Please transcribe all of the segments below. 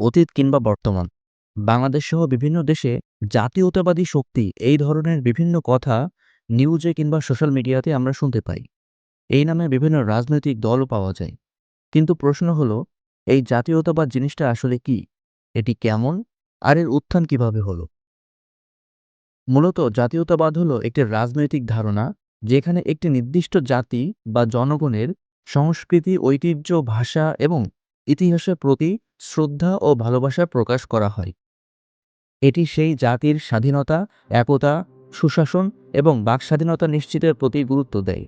অতীত কিংবা বর্তমান। বাংলাদেশ সহ বিভিন্ন দেশে জাতীয়তাবাদী শক্তি এই ধরনের বিভিন্ন কথা নিউজে কিংবা সোশ্যাল মিডিয়াতে আমরা শুনতে পাই। এই নামে বিভিন্ন রাজনৈতিক দলও পাওয়া যায়। কিন্তু প্রশ্ন হলো, এই জাতীয়তাবাদ জিনিসটা আসলে কি? এটি কেমন? আর এর উত্থান কীভাবে হলো? মূলত জাতীয়তাবাদ হলো একটি রাজনৈতিক ধারণা যেখানে একটি নির্দিষ্ট জাতি বা জনগণের সংস্কৃতি, ঐতিহ্য, ভাষা এবং ইতিহাসের প্রতি শ্রদ্ধা ও ভালোবাসা প্রকাশ করা হয়। এটি সেই জাতির স্বাধীনতা, একতা, সুশাসন এবং বাকস্বাধীনতা নিশ্চিতের প্রতি গুরুত্ব দেয়।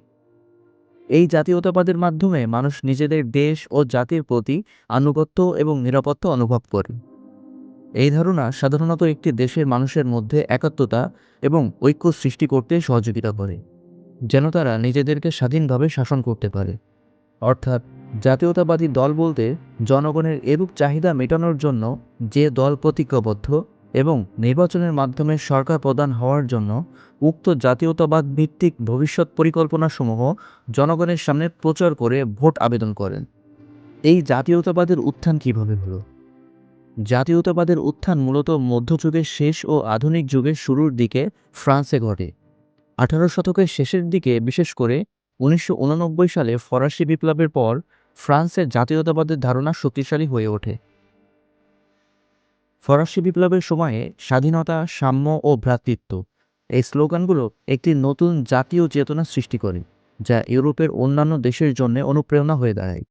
এই জাতীয়তাবাদের মাধ্যমে মানুষ নিজেদের দেশ ও জাতির প্রতি আনুগত্য এবং নিরাপত্তা অনুভব করে। এই ধারণা সাধারণত একটি দেশের মানুষের মধ্যে একাত্মতা এবং ঐক্য সৃষ্টি করতে সহযোগিতা করে, যেন তারা নিজেদেরকে স্বাধীনভাবে শাসন করতে পারে। অর্থাৎ জাতীয়তাবাদী দল বলতে জনগণের এরূপ চাহিদা মেটানোর জন্য যে দল প্রতিজ্ঞাবদ্ধ এবং নির্বাচনের মাধ্যমে সরকার প্রদান হওয়ার জন্য উক্ত জাতীয়তাবাদ ভিত্তিক ভবিষ্যৎ পরিকল্পনাসমূহ জনগণের সামনে প্রচার করে ভোট আবেদন করেন। এই জাতীয়তাবাদের উত্থান কীভাবে হলো? জাতীয়তাবাদের উত্থান মূলত মধ্যযুগের শেষ ও আধুনিক যুগের শুরুর দিকে ফ্রান্সে ঘটে। আঠারো শতকের শেষের দিকে, বিশেষ করে উনিশশো সালে ফরাসি বিপ্লবের পর ফ্রান্সের জাতীয়তাবাদের ধারণা শক্তিশালী হয়ে ওঠে। ফরাসি বিপ্লবের সময়ে স্বাধীনতা, সাম্য ও ভ্রাতৃত্ব এই স্লোগানগুলো একটি নতুন জাতীয় চেতনা সৃষ্টি করে, যা ইউরোপের অন্যান্য দেশের জন্য অনুপ্রেরণা হয়ে দাঁড়ায়।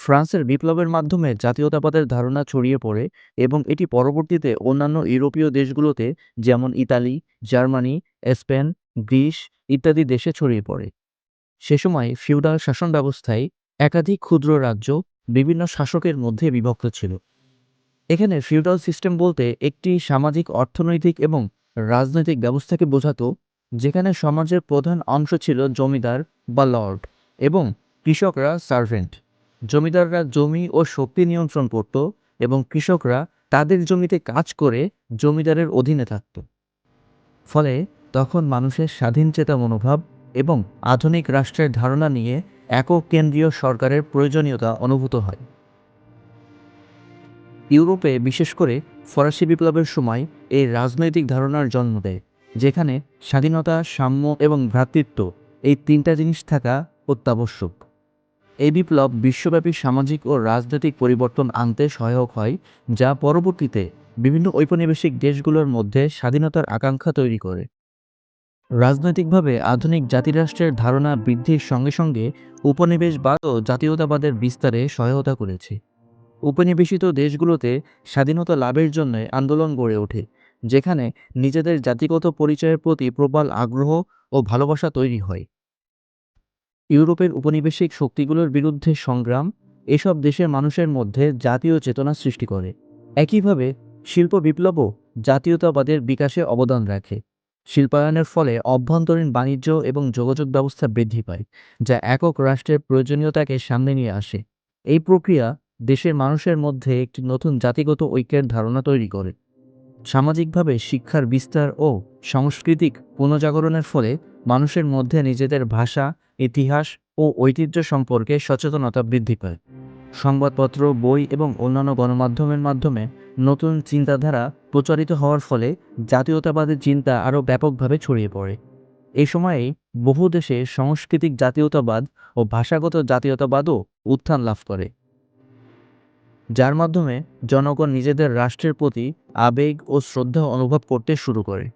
ফ্রান্সের বিপ্লবের মাধ্যমে জাতীয়তাবাদের ধারণা ছড়িয়ে পড়ে এবং এটি পরবর্তীতে অন্যান্য ইউরোপীয় দেশগুলোতে যেমন ইতালি, জার্মানি, স্পেন, গ্রিস ইত্যাদি দেশে ছড়িয়ে পড়ে। সে সময় ফিউডাল শাসন ব্যবস্থায় একাধিক ক্ষুদ্র রাজ্য বিভিন্ন শাসকের মধ্যে বিভক্ত ছিল। এখানে ফিউডাল সিস্টেম বলতে একটি সামাজিক, অর্থনৈতিক এবং রাজনৈতিক ব্যবস্থাকে বোঝাতো, যেখানে সমাজের প্রধান অংশ ছিল জমিদার বা লর্ড এবং কৃষকরা সার্ভেন্ট। জমিদাররা জমি ও শক্তি নিয়ন্ত্রণ করত এবং কৃষকরা তাদের জমিতে কাজ করে জমিদারের অধীনে থাকত। ফলে তখন মানুষের স্বাধীন চেতা মনোভাব এবং আধুনিক রাষ্ট্রের ধারণা নিয়ে একক কেন্দ্রীয় সরকারের প্রয়োজনীয়তা অনুভূত হয়। ইউরোপে, বিশেষ করে ফরাসি বিপ্লবের সময়, এই রাজনৈতিক ধারণার জন্ম দেয়, যেখানে স্বাধীনতা, সাম্য এবং ভ্রাতৃত্ব এই তিনটা জিনিস থাকা অত্যাবশ্যক। এই বিপ্লব বিশ্বব্যাপী সামাজিক ও রাজনৈতিক পরিবর্তন আনতে সহায়ক হয়, যা পরবর্তীতে বিভিন্ন ঔপনিবেশিক দেশগুলোর মধ্যে স্বাধীনতার আকাঙ্ক্ষা তৈরি করে। রাজনৈতিকভাবে আধুনিক জাতিরাষ্ট্রের ধারণা বৃদ্ধির সঙ্গে সঙ্গে উপনিবেশবাদ ও জাতীয়তাবাদের বিস্তারে সহায়তা করেছে। উপনিবেশিত দেশগুলোতে স্বাধীনতা লাভের জন্য আন্দোলন গড়ে ওঠে, যেখানে নিজেদের জাতিগত পরিচয়ের প্রতি প্রবল আগ্রহ ও ভালোবাসা তৈরি হয়। ইউরোপের উপনিবেশিক শক্তিগুলোর বিরুদ্ধে সংগ্রাম এসব দেশের মানুষের মধ্যে জাতীয় চেতনা সৃষ্টি করে। একইভাবে শিল্প বিপ্লবও জাতীয়তাবাদের বিকাশে অবদান রাখে। শিল্পায়নের ফলে অভ্যন্তরীণ বাণিজ্য এবং যোগাযোগ ব্যবস্থা বৃদ্ধি পায়, যা একক রাষ্ট্রের প্রয়োজনীয়তাকে সামনে নিয়ে আসে। এই প্রক্রিয়া দেশের মানুষের মধ্যে একটি নতুন জাতিগত ঐক্যের ধারণা তৈরি করে। সামাজিকভাবে শিক্ষার বিস্তার ও সাংস্কৃতিক পুনর্জাগরণের ফলে মানুষের মধ্যে নিজেদের ভাষা, ইতিহাস ও ঐতিহ্য সম্পর্কে সচেতনতা বৃদ্ধি পায়। সংবাদপত্র, বই এবং অন্যান্য গণমাধ্যমের মাধ্যমে নতুন চিন্তাধারা প্রচারিত হওয়ার ফলে জাতীয়তাবাদের চিন্তা আরও ব্যাপকভাবে ছড়িয়ে পড়ে। এই সময়ে বহু দেশে সাংস্কৃতিক জাতীয়তাবাদ ও ভাষাগত জাতীয়তাবাদও উত্থান লাভ করে। যার মাধ্যমে জনগণ নিজেদের রাষ্ট্রের প্রতি আবেগ ও শ্রদ্ধা অনুভব করতে শুরু করে।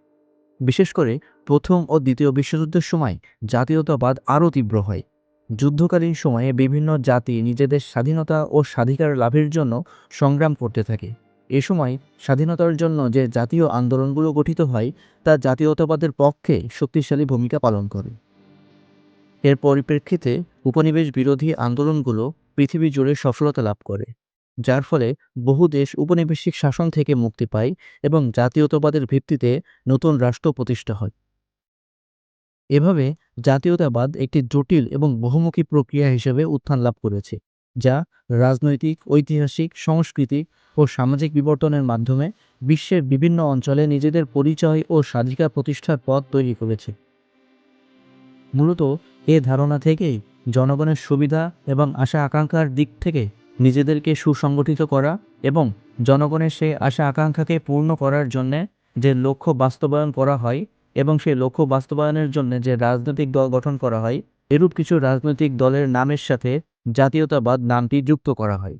বিশেষ করে প্রথম ও দ্বিতীয় বিশ্বযুদ্ধের সময় জাতীয়তাবাদ আরও তীব্র হয়। যুদ্ধকালীন সময়ে বিভিন্ন জাতি নিজেদের স্বাধীনতা ও স্বাধিকার লাভের জন্য সংগ্রাম করতে থাকে। এ সময় স্বাধীনতার জন্য যে জাতীয় আন্দোলনগুলো গঠিত হয়, তা জাতীয়তাবাদের পক্ষে শক্তিশালী ভূমিকা পালন করে। এর পরিপ্রেক্ষিতে উপনিবেশ বিরোধী আন্দোলনগুলো পৃথিবী জুড়ে সফলতা লাভ করে, যার ফলে বহু দেশ উপনিবেশিক শাসন থেকে মুক্তি পায় এবং জাতীয়তাবাদের ভিত্তিতে নতুন রাষ্ট্র প্রতিষ্ঠা হয়। এভাবে জাতীয়তাবাদ একটি জটিল এবং বহুমুখী প্রক্রিয়া হিসেবে উত্থান লাভ করেছে। যা রাজনৈতিক, ঐতিহাসিক, সাংস্কৃতিক ও সামাজিক বিবর্তনের মাধ্যমে বিশ্বের বিভিন্ন অঞ্চলে নিজেদের পরিচয় ও স্বাধিকার প্রতিষ্ঠার পথ তৈরি করেছে। মূলত এ ধারণা থেকেই জনগণের সুবিধা এবং আশা আকাঙ্ক্ষার দিক থেকে নিজেদেরকে সুসংগঠিত করা এবং জনগণের সেই আশা আকাঙ্ক্ষাকে পূর্ণ করার জন্যে যে লক্ষ্য বাস্তবায়ন করা হয় এবং সেই লক্ষ্য বাস্তবায়নের জন্য যে রাজনৈতিক দল গঠন করা হয়, এরূপ কিছু রাজনৈতিক দলের নামের সাথে জাতীয়তাবাদ নামটি যুক্ত করা হয়।